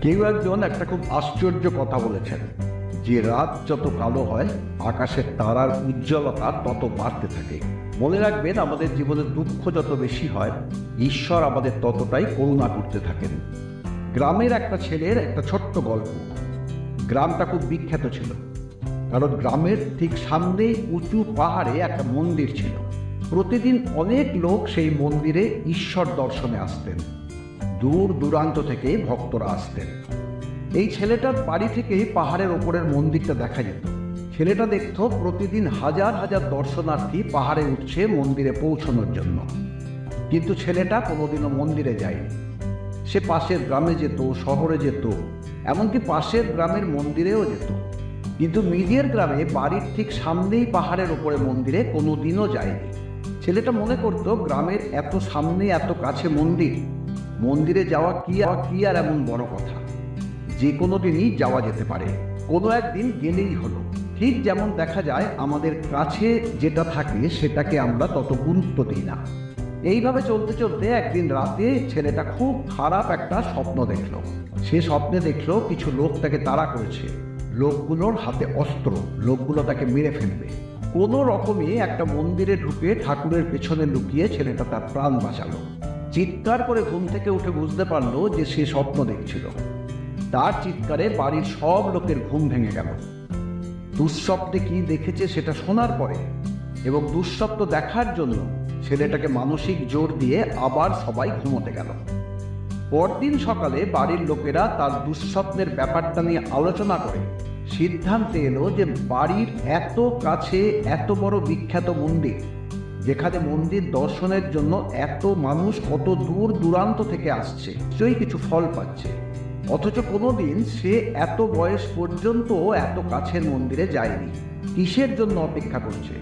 কেউ একজন একটা খুব আশ্চর্য কথা বলেছেন। যে রাত যত কালো হয়, আকাশের তারার উজ্জ্বলতা তত বাড়তে থাকে। মনে রাখবেন, আমাদের জীবনে দুঃখ যত বেশি হয়, ঈশ্বর আমাদের ততটাই করুণা করতে থাকেন। গ্রামের একটা ছেলের একটা ছোট্ট গল্প। গ্রামটা খুব বিখ্যাত ছিল। কারণ গ্রামের ঠিক সামনেই উঁচু পাহাড়ে একটা মন্দির ছিল। প্রতিদিন অনেক লোক সেই মন্দিরে ঈশ্বর দর্শনে আসতেন। দূর দূরান্ত থেকে ভক্তরা আসতেন। এই ছেলেটার বাড়ি থেকেই পাহাড়ের ওপরের মন্দিরটা দেখা যেত। ছেলেটা দেখত প্রতিদিন হাজার হাজার দর্শনার্থী পাহাড়ে উঠছে মন্দিরে পৌঁছানোর জন্য। কিন্তু ছেলেটা কোনোদিনও মন্দিরে যায়নি। সে পাশের গ্রামে যেত, শহরে যেত, এমনকি পাশের গ্রামের মন্দিরেও যেত। কিন্তু নিজের গ্রামে বাড়ির ঠিক সামনেই পাহাড়ের ওপরে মন্দিরে কোনোদিনও যায়নি। ছেলেটা মনে করত, গ্রামের এত সামনে এত কাছে মন্দির মন্দিরে যাওয়া কি আর কি আর এমন বড় কথা? যে কোনো দিনই যাওয়া যেতে পারে। কোনো একদিন গেলেই হলো। ঠিক যেমন দেখা যায়, আমাদের কাছে যেটা থাকে সেটাকে আমরা তত গুরুত্ব দিই না। এইভাবে চলতে চলতে একদিন রাতে ছেলেটা খুব খারাপ একটা স্বপ্ন দেখল। সে স্বপ্নে দেখল কিছু লোক তাকে তাড়া করেছে। লোকগুলোর হাতে অস্ত্র। লোকগুলো তাকে মেরে ফেলবে। কোনো রকমে একটা মন্দিরে ঢুকে ঠাকুরের পেছনে লুকিয়ে ছেলেটা তার প্রাণ বাঁচালো। চিৎকার করে ঘুম থেকে উঠে বুঝতে পারল যে সে স্বপ্ন দেখছিল। তার চিৎকারে বাড়ির সব লোকের ঘুম ভেঙে গেল। দুঃস্বপ্নে কি দেখেছে সেটা শোনার পরে এবং দুঃস্বপ্ন দেখার জন্য ছেলেটাকে মানসিক জোর দিয়ে আবার সবাই ঘুমোতে গেল। পরদিন সকালে বাড়ির লোকেরা তার দুঃস্বপ্নের ব্যাপারটা নিয়ে আলোচনা করে সিদ্ধান্তে এলো যে বাড়ির এত কাছে এত বড় বিখ্যাত মন্দির যেখানে মন্দির দর্শনের জন্য এত মানুষ কত দূর দূরান্ত থেকে আসছে, সেই কিছু ফল পাচ্ছে। অথচ কোনোদিন সে এত বয়স পর্যন্ত এত কাছের মন্দিরে যায়নি। কিসের জন্য অপেক্ষা করছে?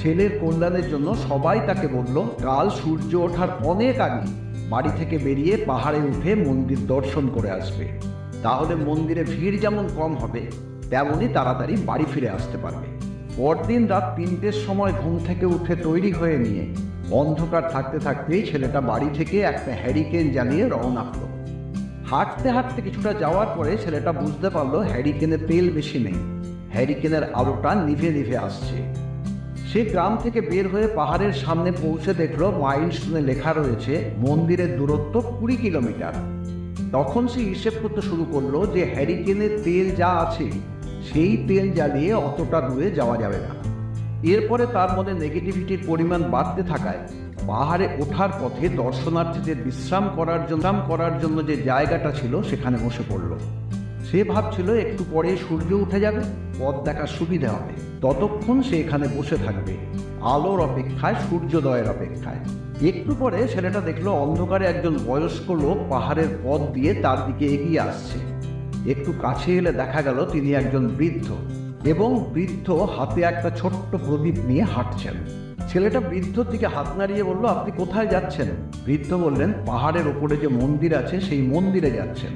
ছেলের কল্যাণের জন্য সবাই তাকে বলল, কাল সূর্য ওঠার অনেক আগে বাড়ি থেকে বেরিয়ে পাহাড়ে উঠে মন্দির দর্শন করে আসবে। তাহলে মন্দিরে ভিড় যেমন কম হবে, তেমনই তাড়াতাড়ি বাড়ি ফিরে আসতে পারবে। পরদিন রাত তিনটের সময় ঘুম থেকে উঠে তৈরি হয়ে নিয়ে অন্ধকার থাকতে থাকতেই ছেলেটা বাড়ি থেকে একটা হ্যারিকেন জ্বালিয়ে রওনা হলো। হাঁটতে হাঁটতে কিছুটা যাওয়ার পরে ছেলেটা বুঝতে পারল হ্যারিকেনে তেল বেশি নেই। হ্যারিকেনের আলোটা নিভে নিভে আসছে। সে গ্রাম থেকে বের হয়ে পাহাড়ের সামনে পৌঁছে দেখল মাইলস্টোনে লেখা রয়েছে, মন্দিরের দূরত্ব কুড়ি কিলোমিটার। তখন সে হিসেব করতে শুরু করল যে হ্যারিকেনের তেল যা আছে সেই তেল জ্বালিয়ে অতটা দূরে যাওয়া যাবে না। এরপরে তার মধ্যে নেগেটিভিটির পরিমাণ বাড়তে থাকায় পাহাড়ে ওঠার পথে দর্শনার্থীদের বিশ্রাম করার জন্য করার জন্য যে জায়গাটা ছিল সেখানে বসে পড়ল। সে ভাবছিল একটু পরে সূর্য উঠে যাবে, পথ দেখার সুবিধা হবে। ততক্ষণ সে এখানে বসে থাকবে, আলোর অপেক্ষায়, সূর্যোদয়ের অপেক্ষায়। একটু পরে ছেলেটা দেখল অন্ধকারে একজন বয়স্ক লোক পাহাড়ের পথ দিয়ে তার দিকে এগিয়ে আসছে। একটু কাছে এলে দেখা গেল তিনি একজন বৃদ্ধ এবং বৃদ্ধ হাতে একটা ছোট্ট প্রদীপ নিয়ে হাঁটছেন। ছেলেটা বৃদ্ধর দিকে হাত নাড়িয়ে বলল, আপনি কোথায় যাচ্ছেন? বৃদ্ধ বললেন, পাহাড়ের ওপরে যে মন্দির আছে সেই মন্দিরে যাচ্ছেন।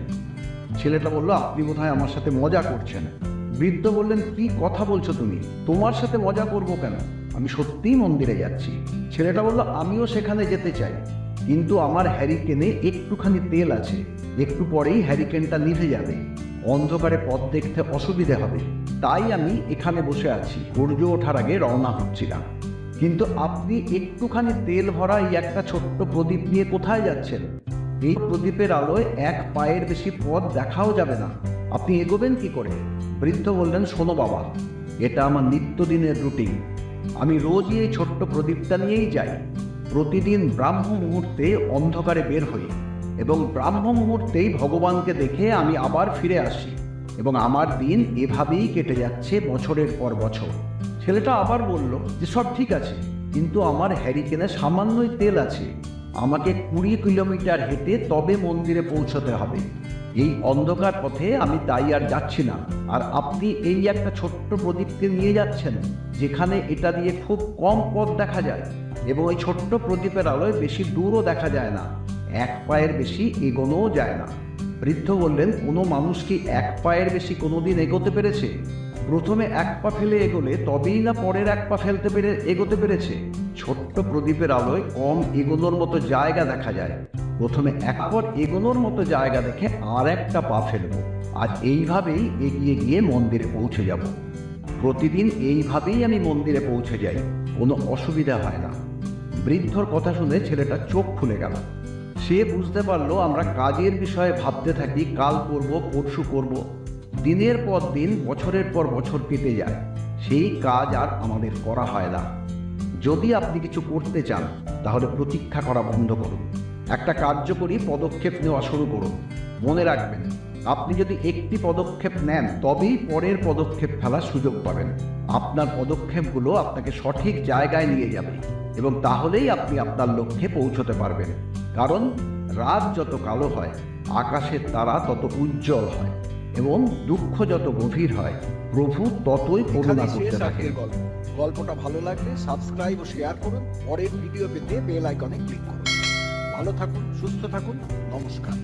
ছেলেটা বলল, আপনি বোধহয় আমার সাথে মজা করছেন। বৃদ্ধ বললেন, কি কথা বলছো তুমি? তোমার সাথে মজা করব কেন? আমি সত্যিই মন্দিরে যাচ্ছি। ছেলেটা বলল, আমিও সেখানে যেতে চাই। কিন্তু আমার হ্যারিকেনে একটুখানি তেল আছে। একটু পরেই হ্যারিকেনটা নিভে যাবে। অন্ধকারে পথ দেখতে অসুবিধে হবে। তাই আমি এখানে বসে আছি। সূর্য ওঠার আগে রওনা হচ্ছিলাম। কিন্তু আপনি একটুখানি তেল ভরা এই একটা ছোট্ট প্রদীপ নিয়ে কোথায় যাচ্ছেন? এই প্রদীপের আলোয় এক পায়ের বেশি পথ দেখাও যাবে না। আপনি এগোবেন কি করে? বৃদ্ধ বললেন, শোনো বাবা, এটা আমার নিত্যদিনের রুটিন। আমি রোজই এই ছোট্ট প্রদীপটা নিয়েই যাই। প্রতিদিন ব্রাহ্ম মুহূর্তে অন্ধকারে বের হই এবং ব্রাহ্ম মুহূর্তেই ভগবানকে দেখে আমি আবার ফিরে আসি এবং আমার দিন এভাবেই কেটে যাচ্ছে বছরের পর বছর। ছেলেটা আবার বলল, যে সব ঠিক আছে, কিন্তু আমার হ্যারিকেনে সামান্যই তেল আছে। আমাকে কুড়ি কিলোমিটার হেঁটে তবে মন্দিরে পৌঁছতে হবে। এই অন্ধকার পথে আমি তাই আর যাচ্ছি না। আর আপনি এই একটা ছোট্ট প্রদীপকে নিয়ে যাচ্ছেন, যেখানে এটা দিয়ে খুব কম পথ দেখা যায়। এবং ওই ছোট্ট প্রদীপের আলোয় বেশি দূরও দেখা যায় না, এক পায়ের বেশি এগোনোও যায় না। বৃদ্ধ বললেন, কোনো মানুষ কি এক পায়ের বেশি কোনোদিন এগোতে পেরেছে? প্রথমে এক পা ফেলে এগোলে তবেই না পরের এক পা ফেলতে পেরে, এগোতে পেরেছে। ছোট্ট প্রদীপের আলোয় কম এগোনোর মতো জায়গা দেখা যায়। প্রথমে এক পর এগোনোর মতো জায়গা দেখে আর একটা পা ফেলব। আর এইভাবেই এগিয়ে গিয়ে মন্দিরে পৌঁছে যাব। প্রতিদিন এইভাবেই আমি মন্দিরে পৌঁছে যাই। কোনো অসুবিধা হয় না। বৃদ্ধর কথা শুনে ছেলেটা চোখ খুলে গেল। সে বুঝতে পারল, আমরা কাজের বিষয়ে ভাবতে থাকি, কাল করব, পরশু করব। দিনের পর দিন, বছরের পর বছর কেটে যায়। সেই কাজ আর আমাদের করা হয় না। যদি আপনি কিছু করতে চান, তাহলে প্রতীক্ষা করা বন্ধ করুন। একটা কার্যকরী পদক্ষেপ নেওয়া শুরু করুন। মনে রাখবেন, আপনি যদি একটি পদক্ষেপ নেন, তবেই পরের পদক্ষেপ ফেলার সুযোগ পাবেন। আপনার পদক্ষেপগুলো আপনাকে সঠিক জায়গায় নিয়ে যাবে। এবং তাহলেই আপনি আপনার লক্ষ্যে পৌঁছতে পারবেন। কারণ রাত যত কালো হয় আকাশের তারা তত উজ্জ্বল হয় এবং দুঃখ যত গভীর হয় প্রভু ততই করুণা করতে থাকে। গল্প। গল্পটা ভালো লাগলে সাবস্ক্রাইব ও শেয়ার করুন। পরের ভিডিও পেতে বেল আইকনে ক্লিক করুন। ভালো থাকুন সুস্থ থাকুন নমস্কার।